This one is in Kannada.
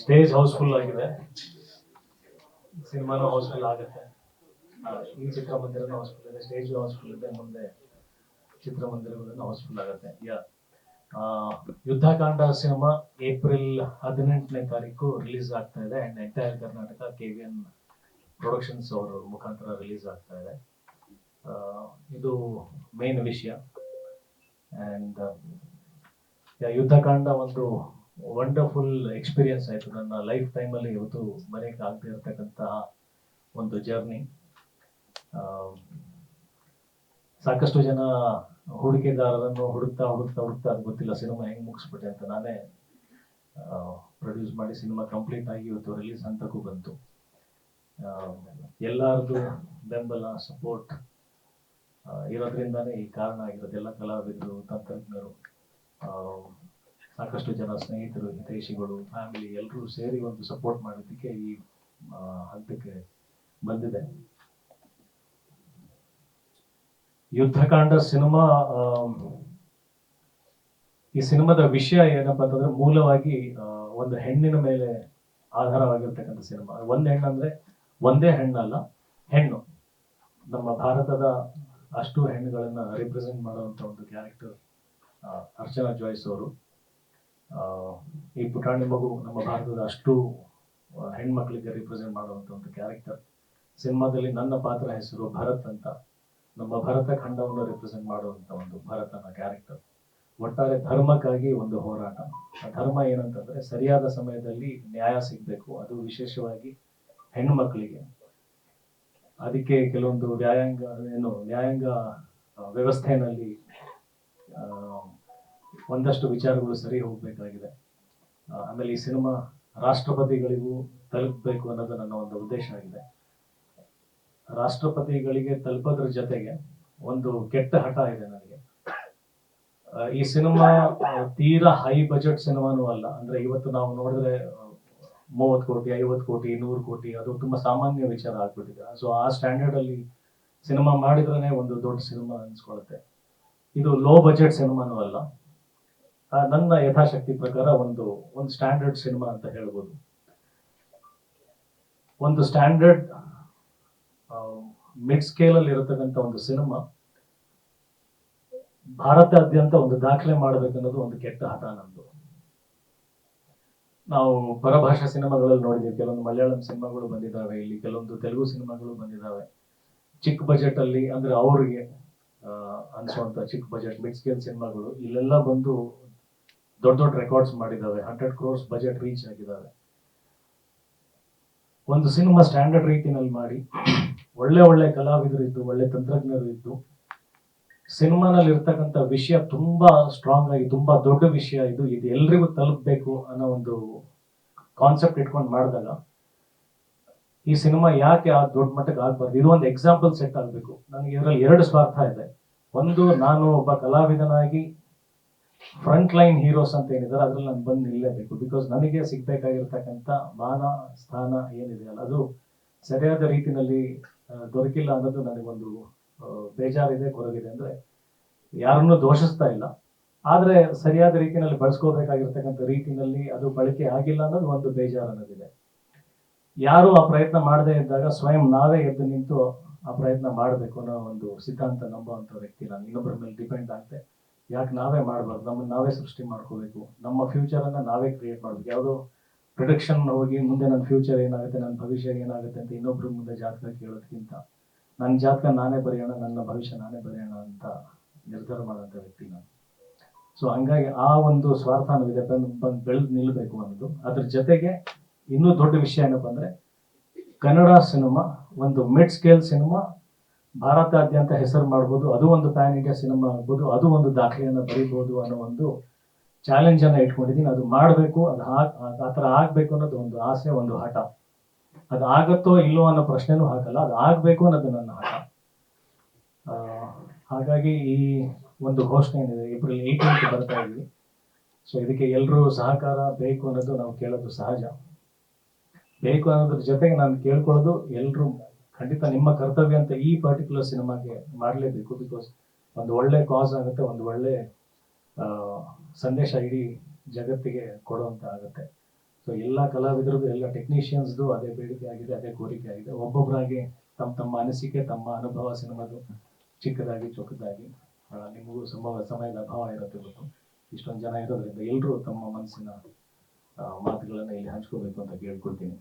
ಸ್ಟೇಜ್ ಹೌಸ್ಫುಲ್ ಆಗಿದೆ. ಸಿನಿಮಾನು ಹೌಸ್ಫುಲ್ ಆಗುತ್ತೆ. ಈ ಚಿತ್ರಮಂದಿರನೂ ಹೌಸ್ಫುಲ್ ಇದೆ ಸ್ಟೇಜ್ ಹೌಸ್ಫುಲ್ ಇದೆ ಮುಂದೆ ಚಿತ್ರಮಂದಿರಗಳನ್ನು ಹೌಸ್ಫುಲ್ ಆಗುತ್ತೆ. ಯುದ್ಧಕಾಂಡ ಸಿನಿಮಾ ಏಪ್ರಿಲ್ ಹದಿನೆಂಟನೇ ತಾರೀಕು ರಿಲೀಸ್ ಆಗ್ತಾ ಇದೆ. And entire Karnataka K V N productions ಅವರ ಮುಖಾಂತರ ರಿಲೀಸ್ ಆಗ್ತಾ ಇದೆ. ಇದು ಮೇನ್ ವಿಷಯ. ಅಂಡ್ ಯುದ್ಧಕಾಂಡ ಒಂದು ವಂಡರ್ಫುಲ್ ಎಕ್ಸ್ಪೀರಿಯನ್ಸ್ ಆಯಿತು. ನನ್ನ ಲೈಫ್ ಟೈಮಲ್ಲಿ ಇವತ್ತು ಮನೆಗೆ ಆಗದೆ ಇರತಕ್ಕಂತಹ ಒಂದು ಜರ್ನಿ ಸಾಕಷ್ಟು ಜನ ಹೂಡಿಕೆದಾರರನ್ನು ಹುಡುಕ್ತಾ ಹುಡುಕ್ತಾ ಹುಡುಕ್ತಾ ಅದು ಗೊತ್ತಿಲ್ಲ ಸಿನಿಮಾ ಹೆಂಗೆ ಮುಗಿಸ್ಬಿಟ್ಟೆ ಅಂತ ನಾನೇ ಪ್ರೊಡ್ಯೂಸ್ ಮಾಡಿ ಸಿನಿಮಾ ಕಂಪ್ಲೀಟ್ ಆಗಿ ಇವತ್ತು ರಿಲೀಸ್ ಹಂತಕ್ಕೂ ಬಂತು. ಎಲ್ಲರದು ಬೆಂಬಲ ಸಪೋರ್ಟ್ ಇರೋದ್ರಿಂದಾನೇ ಈ ಕಾರಣ ಆಗಿರೋದು. ಎಲ್ಲ ಕಲಾವಿದರು, ತಂತ್ರಜ್ಞರು ಸಾಕಷ್ಟು ಜನ ಸ್ನೇಹಿತರು, ಹಿತೈಷಿಗಳು ಫ್ಯಾಮಿಲಿ ಎಲ್ಲರೂ ಸೇರಿ ಒಂದು ಸಪೋರ್ಟ್ ಮಾಡೋದಕ್ಕೆ ಈ ಹಂತಕ್ಕೆ ಬಂದಿದೆ. ಯುದ್ಧಕಾಂಡ ಸಿನಿಮಾ ಈ ಸಿನಿಮಾದ ವಿಷಯ ಏನಪ್ಪಾ ಅಂತಂದ್ರೆ ಮೂಲವಾಗಿ ಒಂದು ಹೆಣ್ಣಿನ ಮೇಲೆ ಆಧಾರವಾಗಿರ್ತಕ್ಕಂಥ ಸಿನಿಮಾ. ಒಂದ್ ಹೆಣ್ಣಂದ್ರೆ ಒಂದೇ ಹೆಣ್ಣಲ್ಲ ಹೆಣ್ಣು. ನಮ್ಮ ಭಾರತದ ಅಷ್ಟು ಹೆಣ್ಣುಗಳನ್ನ ರಿಪ್ರೆಸೆಂಟ್ ಮಾಡುವಂತ ಒಂದು ಕ್ಯಾರೆಕ್ಟರ್ ಅರ್ಚನಾ ಜಾಯ್ಸ್ ಅವರು. ಈ ಪುಟಾಣಿ ಮಗು ನಮ್ಮ ಭಾರತದ ಅಷ್ಟು ಹೆಣ್ಮಕ್ಳಿಗೆ ರಿಪ್ರೆಸೆಂಟ್ ಮಾಡುವಂಥ ಒಂದು ಕ್ಯಾರೆಕ್ಟರ್ ಸಿನಿಮಾದಲ್ಲಿ ನನ್ನ ಪಾತ್ರ ಹೆಸರು ಭರತ್ ಅಂತ. ನಮ್ಮ ಭರತ ಖಂಡವನ್ನು ರಿಪ್ರೆಸೆಂಟ್ ಮಾಡುವಂತ ಒಂದು ಭರತನ ಕ್ಯಾರೆಕ್ಟರ್ ಒಟ್ಟಾರೆ ಧರ್ಮಕ್ಕಾಗಿ ಒಂದು ಹೋರಾಟ. ಆ ಧರ್ಮ ಏನಂತಂದ್ರೆ ಸರಿಯಾದ ಸಮಯದಲ್ಲಿ ನ್ಯಾಯ ಸಿಗಬೇಕು. ಅದು ವಿಶೇಷವಾಗಿ ಹೆಣ್ಮಕ್ಳಿಗೆ. ಅದಕ್ಕೆ ಕೆಲವೊಂದು ನ್ಯಾಯಾಂಗ ಏನು, ನ್ಯಾಯಾಂಗ ವ್ಯವಸ್ಥೆಯಲ್ಲಿ ಒಂದಷ್ಟು ವಿಚಾರಗಳು ಸರಿ ಹೋಗ್ಬೇಕಾಗಿದೆ. ಆಮೇಲೆ ಈ ಸಿನಿಮಾ ರಾಷ್ಟ್ರಪತಿಗಳಿಗೂ ತಲುಪಬೇಕು ಅನ್ನೋದು ನನ್ನ ಒಂದು ಉದ್ದೇಶ ಆಗಿದೆ. ರಾಷ್ಟ್ರಪತಿಗಳಿಗೆ ತಲುಪೋದ್ರ ಜೊತೆಗೆ ಒಂದು ಕೆಟ್ಟ ಹಠ ಇದೆ ನನಗೆ. ಈ ಸಿನಿಮಾ ತೀರಾ ಹೈ ಬಜೆಟ್ ಸಿನಿಮಾನೂ ಅಲ್ಲ. ಅಂದ್ರೆ ಇವತ್ತು ನಾವು ನೋಡಿದ್ರೆ ಮೂವತ್ತು ಕೋಟಿ, ಐವತ್ತು ಕೋಟಿ, ನೂರು ಕೋಟಿ, ಅದು ತುಂಬಾ ಸಾಮಾನ್ಯ ವಿಚಾರ ಆಗ್ಬಿಟ್ಟಿದೆ. ಸೊ ಆ ಸ್ಟ್ಯಾಂಡರ್ಡ್ ಅಲ್ಲಿ ಸಿನಿಮಾ ಮಾಡಿದ್ರೇನೆ ಒಂದು ದೊಡ್ಡ ಸಿನಿಮಾ ಅನ್ಸ್ಕೊಳುತ್ತೆ. ಇದು ಲೋ ಬಜೆಟ್ ಸಿನಿಮಾನೂ ಅಲ್ಲ. ನನ್ನ ಯಥಾಶಕ್ತಿ ಪ್ರಕಾರ ಒಂದು ಒಂದು ಸ್ಟ್ಯಾಂಡರ್ಡ್ ಸಿನಿಮಾ ಅಂತ ಹೇಳ್ಬೋದು. ಒಂದು ಸ್ಟ್ಯಾಂಡರ್ಡ್ ಮಿಡ್ ಸ್ಕೇಲ್ ಅಲ್ಲಿ ಇರತಕ್ಕಂತ ಒಂದು ಸಿನಿಮಾ, ಭಾರತಾದ್ಯಂತ ಒಂದು ದಾಖಲೆ ಮಾಡಬೇಕನ್ನೋದು ಒಂದು ಕೆಟ್ಟ ಹಠ ನಂದು ನಾವು ಪರಭಾಷಾ ಸಿನಿಮಾಗಳಲ್ಲಿ ನೋಡಿದ್ದೀವಿ. ಕೆಲವೊಂದು ಮಲಯಾಳಂ ಸಿನಿಮಾಗಳು ಬಂದಿದ್ದಾವೆ, ಇಲ್ಲಿ ಕೆಲವೊಂದು ತೆಲುಗು ಸಿನಿಮಾಗಳು ಬಂದಿದ್ದಾವೆ. ಚಿಕ್ಕ ಬಜೆಟ್ ಅಲ್ಲಿ ಅಂದ್ರೆ ಅವ್ರಿಗೆ ಅನ್ಸುವಂತ ಚಿಕ್ಕ ಬಜೆಟ್ ಮಿಡ್ ಸ್ಕೇಲ್ ಸಿನಿಮಾಗಳು, ಇಲ್ಲೆಲ್ಲ ಬಂದು ದೊಡ್ಡ ದೊಡ್ಡ ರೆಕಾರ್ಡ್ಸ್ ಮಾಡಿದ್ದಾವೆ. ಹಂಡ್ರೆಡ್ ಕ್ರೋರ್ಸ್ ಬಜೆಟ್ ರೀಚ್ ಆಗಿದ್ದಾವೆ. ಒಂದು ಸಿನಿಮಾ ಸ್ಟ್ಯಾಂಡರ್ಡ್ ರೀತಿನಲ್ಲಿ ಮಾಡಿ, ಒಳ್ಳೆ ಒಳ್ಳೆ ಕಲಾವಿದರು ಇದ್ದು ಒಳ್ಳೆ ತಂತ್ರಜ್ಞರು ಇದ್ದು ಸಿನಿಮಾನಲ್ಲಿ ಇರ್ತಕ್ಕಂಥ ವಿಷಯ ತುಂಬಾ ಸ್ಟ್ರಾಂಗ್ ಆಗಿ, ತುಂಬಾ ದೊಡ್ಡ ವಿಷಯ ಇದು. ಇದು ಎಲ್ರಿಗೂ ತಲುಪಬೇಕು ಅನ್ನೋ ಒಂದು ಕಾನ್ಸೆಪ್ಟ್ ಇಟ್ಕೊಂಡು ಮಾಡಿದಾಗ, ಈ ಸಿನಿಮಾ ಯಾಕೆ ಆ ದೊಡ್ಡ ಮಟ್ಟಕ್ಕೆ ಆಗ್ಬಾರ್ದು? ಇದು ಒಂದು ಎಕ್ಸಾಂಪಲ್ ಸೆಟ್ ಆಗಬೇಕು. ನನಗೆ ಇದರಲ್ಲಿ ಎರಡು ಸ್ವಾರ್ಥ ಇದೆ. ಒಂದು, ನಾನು ಒಬ್ಬ ಕಲಾವಿದನಾಗಿ ಫ್ರಂಟ್ ಲೈನ್ ಹೀರೋಸ್ ಅಂತ ಏನಿದ್ದಾರೆ ಅದ್ರಲ್ಲಿ ನಾನು ಬಂದು ನಿಲ್ಲಲೇಬೇಕು ಬಿಕಾಸ್ ನನಗೆ ಸಿಗ್ಬೇಕಾಗಿರ್ತಕ್ಕಂಥ ಮಾನ, ಸ್ಥಾನ ಏನಿದೆ ಅಲ್ಲ, ಅದು ಸರಿಯಾದ ರೀತಿಯಲ್ಲಿ ದೊರಕಿಲ್ಲ ಅನ್ನೋದು ನನಗೊಂದು ಬೇಜಾರಿದೆ, ಕೊರಗಿದೆ. ಅಂದ್ರೆ ಯಾರನ್ನೂ ದೋಷಿಸ್ತಾ ಇಲ್ಲ. ಆದರೆ ಸರಿಯಾದ ರೀತಿಯಲ್ಲಿ ಬಳಸ್ಕೋಬೇಕಾಗಿರ್ತಕ್ಕಂಥ ರೀತಿನಲ್ಲಿ ಅದು ಬಳಕೆ ಆಗಿಲ್ಲ ಅನ್ನೋದು ಒಂದು ಬೇಜಾರು ಅನ್ನೋದಿದೆ. ಯಾರು ಆ ಪ್ರಯತ್ನ ಮಾಡದೇ ಇದ್ದಾಗ ಸ್ವಯಂ ನಾವೇ ಎದ್ದು ನಿಂತು ಆ ಪ್ರಯತ್ನ ಮಾಡಬೇಕು ಅನ್ನೋ ಒಂದು ಸಿದ್ಧಾಂತ ನಂಬುವಂತ ವ್ಯಕ್ತಿ ನಾನು. ಇನ್ನೊಬ್ಬರ ಮೇಲೆ ಡಿಪೆಂಡ್ ಆಗದೆ ಯಾಕೆ ನಾವೇ ಮಾಡಬಾರ್ದು? ನಮ್ಮನ್ನು ನಾವೇ ಸೃಷ್ಟಿ ಮಾಡ್ಕೋಬೇಕು. ನಮ್ಮ ಫ್ಯೂಚರ್ ಅನ್ನ ನಾವೇ ಕ್ರಿಯೇಟ್ ಮಾಡಬೇಕು. ಯಾವುದೋ ಪ್ರೊಡಕ್ಷನ್ ಹೋಗಿ ಮುಂದೆ ನನ್ನ ಫ್ಯೂಚರ್ ಏನಾಗುತ್ತೆ, ನನ್ನ ಭವಿಷ್ಯ ಏನಾಗುತ್ತೆ ಅಂತ ಇನ್ನೊಬ್ಬರು ಮುಂದೆ ಜಾತಕ ಕೇಳೋದಕ್ಕಿಂತ ನನ್ನ ಜಾತಕ ನಾನೇ ಬರೆಯೋಣ, ನನ್ನ ಭವಿಷ್ಯ ನಾನೇ ಬರೆಯೋಣ ಅಂತ ನಿರ್ಧಾರ ಮಾಡೋಂಥ ವ್ಯಕ್ತಿ ನಾನು. ಸೊ ಹಂಗಾಗಿ ಆ ಒಂದು ಸ್ವಾರ್ಥ ಅನ್ನೋದಿದೆ ಬಂದು ಬಂದು ಬೆಳೆದು ನಿಲ್ಲಬೇಕು ಅನ್ನೋದು. ಅದ್ರ ಜೊತೆಗೆ ಇನ್ನೂ ದೊಡ್ಡ ವಿಷಯ ಏನಪ್ಪ ಅಂದರೆ ಕನ್ನಡ ಸಿನಿಮಾ, ಒಂದು ಮಿಡ್ ಸ್ಕೇಲ್ ಸಿನಿಮಾ ಭಾರತಾದ್ಯಂತ ಹೆಸರು ಮಾಡ್ಬೋದು, ಅದು ಒಂದು ಪ್ಯಾನ್ ಇಂಡಿಯಾ ಸಿನಿಮಾ ಆಗ್ಬೋದು, ಅದು ಒಂದು ದಾಖಲೆಯನ್ನು ಬರೀಬೋದು ಅನ್ನೋ ಒಂದು ಚಾಲೆಂಜ್ ಅನ್ನ ಇಟ್ಕೊಂಡಿದ್ದೀನಿ. ಅದು ಮಾಡಬೇಕು, ಅದು ಆ ಥರ ಆಗಬೇಕು ಅನ್ನೋದು ಒಂದು ಆಸೆ, ಒಂದು ಹಠ. ಅದು ಆಗತ್ತೋ ಇಲ್ಲೋ ಅನ್ನೋ ಪ್ರಶ್ನೆನೂ ಹಾಕಲ್ಲ, ಅದು ಆಗಬೇಕು ಅನ್ನೋದು ನನ್ನ ಹಠ. ಹಾಗಾಗಿ ಈ ಒಂದು ಘೋಷಣೆ ಏನಿದೆ, ಏಪ್ರಿಲ್ ಏಯ್ಟೀನ್ತ್ ಬರ್ತಾ ಇದ್ವಿ ಸೊ ಇದಕ್ಕೆ ಎಲ್ಲರೂ ಸಹಕಾರ ಬೇಕು ಅನ್ನೋದು ನಾವು ಕೇಳೋದು ಸಹಜ. ಬೇಕು ಅನ್ನೋದ್ರ ಜೊತೆಗೆ ನಾನು ಕೇಳ್ಕೊಳ್ಳೋದು ಎಲ್ಲರೂ ಖಂಡಿತ ನಿಮ್ಮ ಕರ್ತವ್ಯ ಅಂತ ಈ ಪರ್ಟಿಕ್ಯುಲರ್ ಸಿನಿಮಾಗೆ ಮಾಡಲೇಬೇಕು ಬಿಕಾಸ್ ಒಂದು ಒಳ್ಳೆ ಕಾಸ್ ಆಗುತ್ತೆ, ಒಂದು ಒಳ್ಳೆ ಸಂದೇಶ ಇಡೀ ಜಗತ್ತಿಗೆ ಕೊಡುವಂತ ಆಗುತ್ತೆ. ಸೊ ಎಲ್ಲ ಕಲಾವಿದರದ್ದು, ಎಲ್ಲ ಟೆಕ್ನಿಷಿಯನ್ಸ್ದು ಅದೇ ಬೇಡಿಕೆ ಆಗಿದೆ, ಅದೇ ಕೋರಿಕೆ ಆಗಿದೆ. ಒಬ್ಬೊಬ್ಬರಾಗಿ ತಮ್ಮ ತಮ್ಮ ಅನಿಸಿಕೆ, ತಮ್ಮ ಅನುಭವ ಸಿನಿಮಾದು ಚಿಕ್ಕದಾಗಿ, ಚೊಕ್ಕದಾಗಿ ನಿಮಗೂ ಸಂಭವ, ಸಮಯದ ಅಭಾವ ಇರುತ್ತೆ ಗೊತ್ತು. ಇಷ್ಟೊಂದು ಜನ ಇರೋದ್ರಿಂದ ಎಲ್ಲರೂ ತಮ್ಮ ಮನಸ್ಸಿನ ಮಾತುಗಳನ್ನ ಇಲ್ಲಿ ಹಂಚ್ಕೋಬೇಕು ಅಂತ ಕೇಳ್ಕೊಳ್ತೀನಿ.